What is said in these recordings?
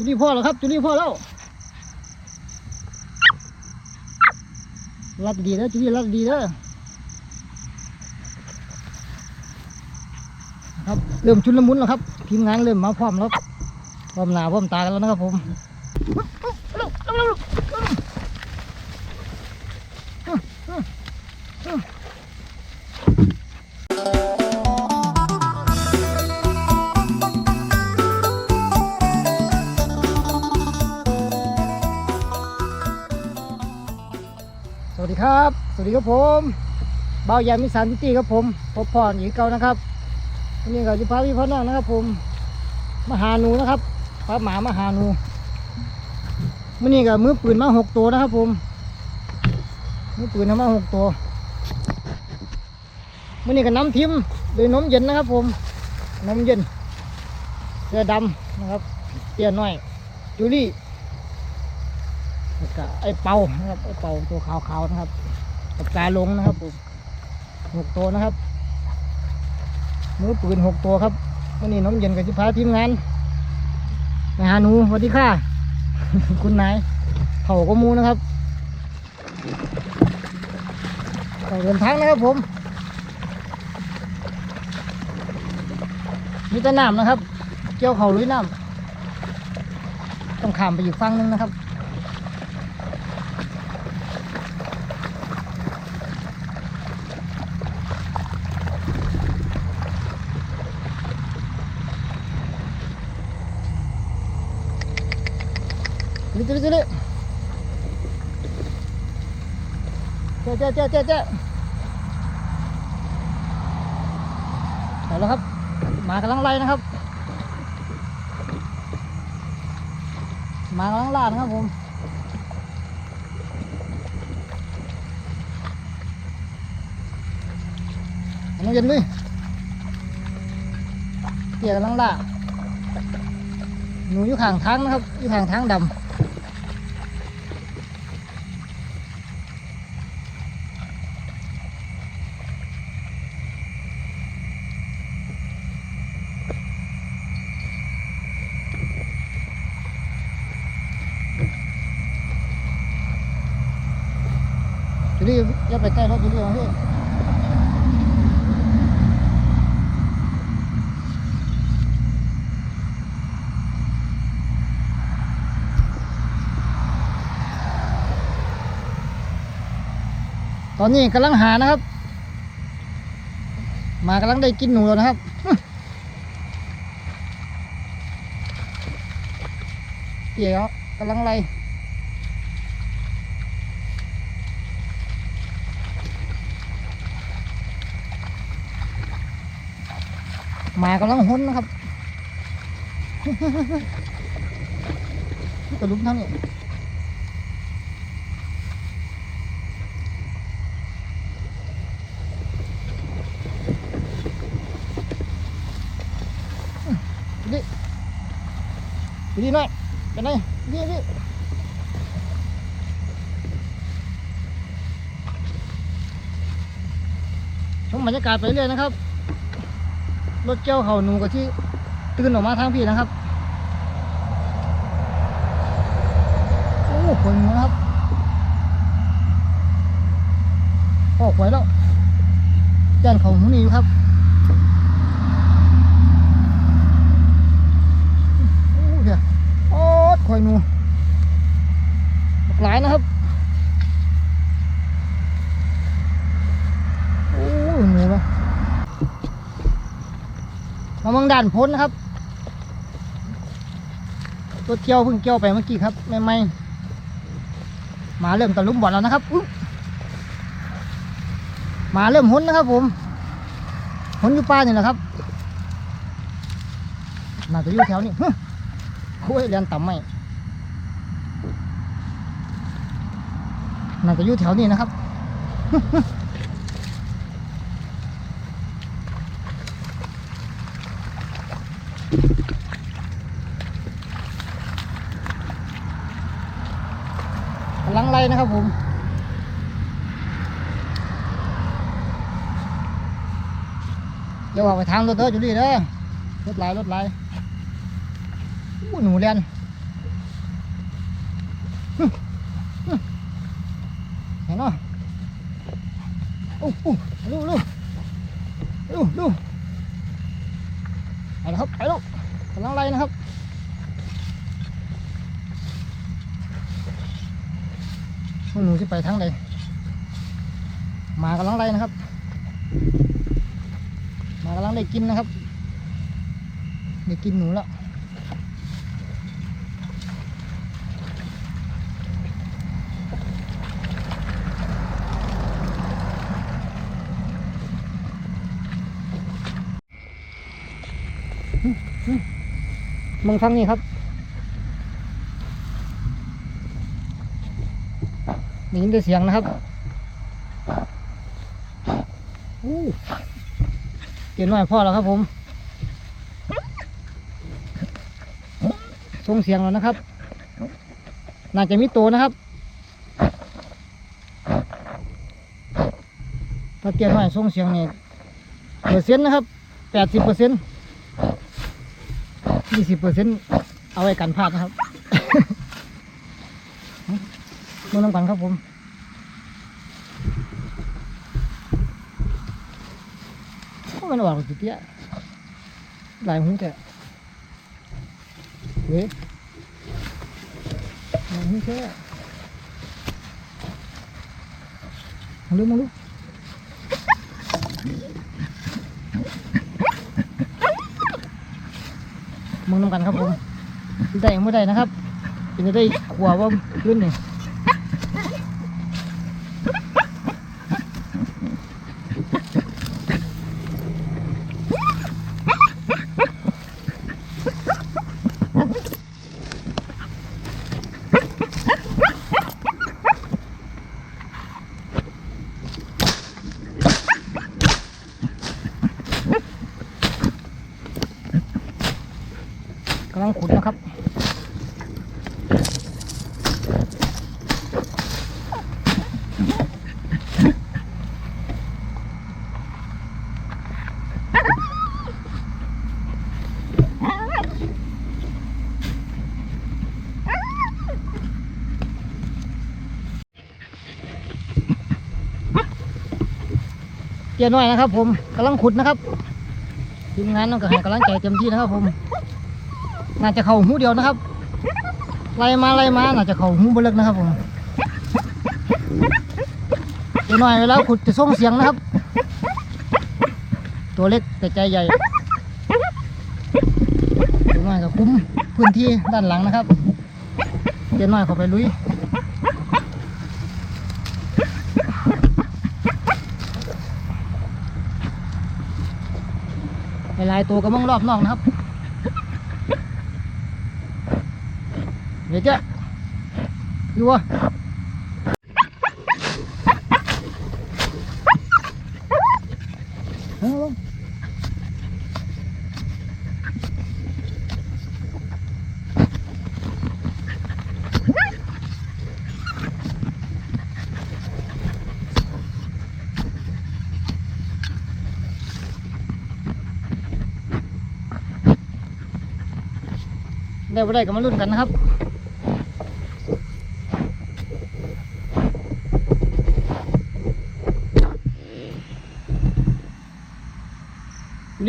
จุนี่พ่อแล้วครับ จุนี่พ่อแล้วรัดดีนะจุนี่รัดดีนะครับ เริ่มชุนละมุนแล้วครับทีมงานเริ่มมาพร้อมแล้วพร้อมหนาพร้อมตากันแล้วนะครับผม ครับ สวัสดีครับผมเบาใหญ่มิสานซิตี้ครับผมพบพ่อหนีเก่านะครับวันนี้ก็จะพาพี่พ่อน้องนะครับ ผมมาหาหนูนะครับพาหมามาหาหนูมื่อนี้ก็มือปืนมาหกตัวนะครับ ผมมือปืนมาหกตัวมื่อนี้ก็น้ำทิมโดยนมเย็นนะครับ ผมนมเย็นเสื้อดำนะครับเตี้ยน้อยจูลี่ แล้วก็ไอ้เป่านะครับไอ้เป่าตัวขาวๆนะครับกับกาลงนะครับผมหกตัวนะครับมือปืนหกตัวครับวันนี้น้องเย็นกับสิพาทีมงานไปหาหนูสวัสดีค่ะ คุณนายเผาก็มูนะครับกเดินทางนะครับผมมีแต่น้ำนะครับ เกี่ยวเขาลุยน้ำต้องข้ามไปอีกฝั่งนึงนะครับ Dili, dili, dili. เจ๊เจ๊เจ๊เจ๊เจ๊เอาแล้วครับ มากำลังไล่นะครับ มากำลังล่านะครับผมน้องเย็นเลยเกี่ยกำลังล่าหนูอยู่ข้างทางนะครับอยู่ข้างทางดำ จุลี่อย่าไปใกล้รถจุลี่นะพี่ตอนนี้กำลังหานะครับ มากำลังได้กินหนูแล้วนะครับเดี๋ยวกำลังไล่ มากำลังหุนนะครับกระลุมทั้งนี้ดิดิหน่อยเป็นไงดิดิชมบรรยากาศไปเรื่อยนะครับ รถเจ้าเขาหนูกับที่ตื่นออกมาทางพี่นะครับโอ้คนนะครับออกไว้แล้วแจ้นเขาหนูนี่อยู่ครับโอ้เดี๋ยโอ้คอยหนูบักหลายนะครับ โอ้หนูนะ มาเมืองด่านพ้นนะครับ ตัวเกี่ยวเพิ่งเกี่ยวไปเมื่อกี้ครับไม่ไม่หมาเริ่มตะลุมบอลแล้วนะครับหมาเริ่มหุนนะครับ ผมหุนอยู่ป่านี่แหละครับน่าจะอยู่แถวนี้ฮึโอ้ยเรียนต่ำไม่น่าจะอยู่แถวนี้นะครับ ออกไปทางรถเด้อจุนี่เด้อรถไหลรถไหล่หนูเล่นเห็นเนาะโอ้โหลูลูลูลูไปนะครับไปลูกกำลังไล่นะครับหนูที่ไปทางใดมากำลังไล่นะครับ ลังได้กินนะครับได้กินหนูแล้วมึงฟังนี่ครับได้ยินแต่เสียงนะครับอู้ เกียนหน่อยพ่อแล้วครับผมส่งเสียงแล้วนะครับ น่าจะมีโตวนะครับ ถ้าเกียนหน่อยส่งเสียงนี่เปอร์เซ็นต์นะครับแปดสิบเปอร์เซ็นต์ยี่สิบเปอร์เซ็นต์เอาไว้กันพลาดนะครับมือน้ำกันครับผม มันออกสิเตี้ยหลายหูแต่เว้ยหลายหูแค่มาดูมาดูมือน้ำกันครับผมได้ยังไม่ได้นะครับเป็นจะได้ขวาว่าขึ้นเนี่กังขุดนะครับเจียน้อยนะครับ ผมกำลังขุดนะครับทีมงานต้องให้กำลังใจเต็มที่นะครับผม น่าจะเข่าหูเดียวนะครับไล่มาไล่มาน่าจะเข่าหูบลึกนะครับผมเจียน้อยเวลาขุดจะส่งเสียงนะครับ ตัวเล็กแต่ใจใหญ่เจียน้อยก็คุ้มพื้นที่ด้านหลังนะครับเจียน้อยเข้าไปลุยหลายตัวก็มั่งรอบนอกนะครับ ดี๋ยวเจ้าดูวะได้บ่ได้ก็มาลุ้นกันนะครับ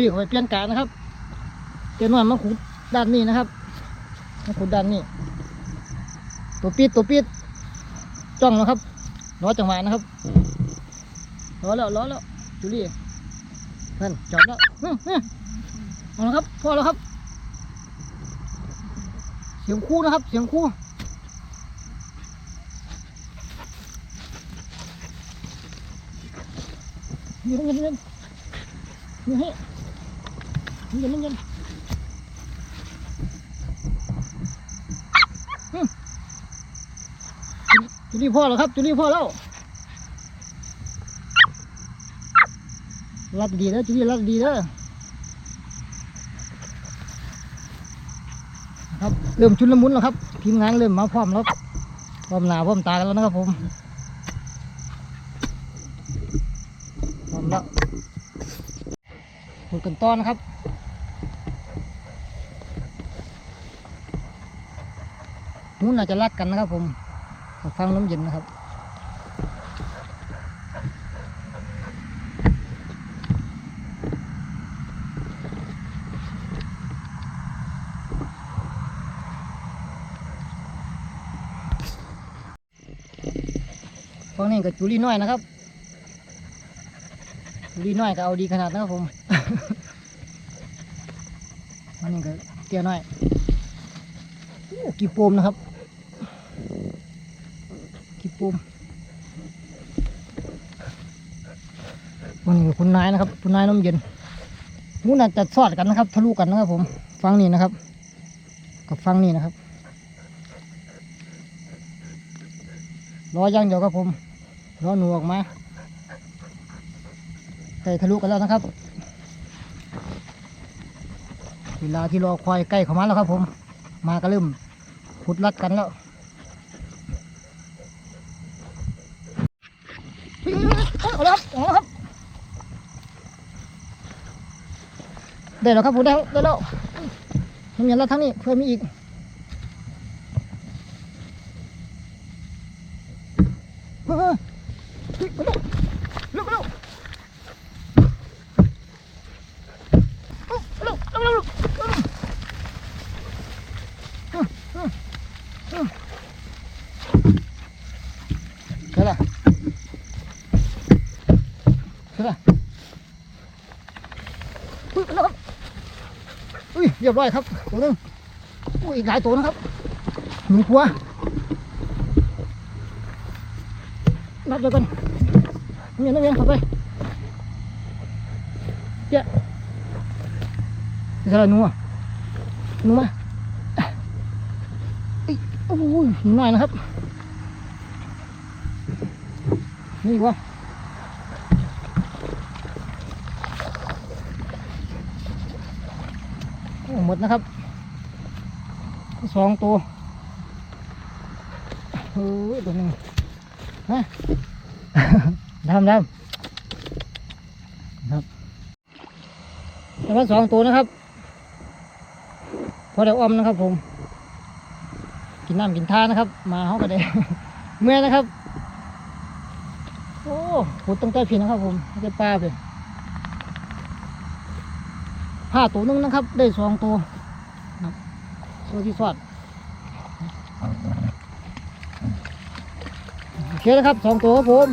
เรียกไปเปลี่ยนการนะครับเปลี่ยนว่ามาขุดด้านนี้นะครับมาขุดด้านนี้ตัวปิดตัวปิดจ้องนะครับรอจังหวะนะครับรอแล้วรอแล้วจูลี่เพื่อนจอดแล้วอื้ออื้อเอาละครับพอแล้วครับ เสียงคู่นะครับ เสียงคู่เย็นเย็นเย็นเย็นให้ เย็นเย็นจุลี่พ่อแล้วครับ จุลี่พ่อแล้วรัดดีนะจุลี่รัดดีนะครับเริ่มชุนละมุนแล้วครับทีมงานเริ่มมาพร้อมแล้วพร้อมหน้าพร้อมตากันแล้วนะครับผมพร้อมแล้วคุยกันต้อนนะครับ หมูน่าจจะรักกันนะครับ ผมฟังลมเย็นนะครับฝั่งนี้กับจุลีน้อยนะครับจุลีน้อยก็เอาดีขนาดนะครับผมอันนี้ก็เตี้ยน้อยกี่โปมนะครับ กี่โปมวันนี้คุณนายนะครับ คุณนายน้ำเย็นนู้นน่าจะสอดกันนะครับ ทะลุกันนะครับ ผมฟังนี่นะครับ กับฟังนี่นะครับรออย่างเดียวครับผมรอหนูออกมาใกล้ทะลุกันแล้วนะครับ เวลาที่รอควายใกล้เข้ามาแล้วครับ ผม มาก็เริ่มพุดรัดกันแล้ว เดี๋ยวเราครับผมได้เด้แล้วผมเห็นแล้วทั้งนี้เพื่อมีอีกเฮ้ยลุกลุกลุกลุกลุกใช่ละใช่ละ เรียบร้อยครับตัวนึงอีกหลายตัวนะครับหนึ่งตัวนับเดียวกันเงี้ยนับเงี้ยเข้าไปเจ๊ะจะอะไรนูอะหนูมาอ้ยโอ้ยหนูน้อยนะครับ นี่วะโอ้ห มดนะครับสองตัวเฮ้ยตัวนึงฮะดำดำครับแต่ว่าสองตัวนะครับ พอได้อ้อมนะครับ ผม กินน้ำกินท่านะครับ มาเขาก็ได้ เมื่อนะครับ โอ้ขุดตั้งแต่พี่นะครับ ผมไม่ใช่ปลาเล ห้าตัวนึงนะครับ ได้สองตัวครับตัวที่สอดโอเคนะครับสองตัวครับผม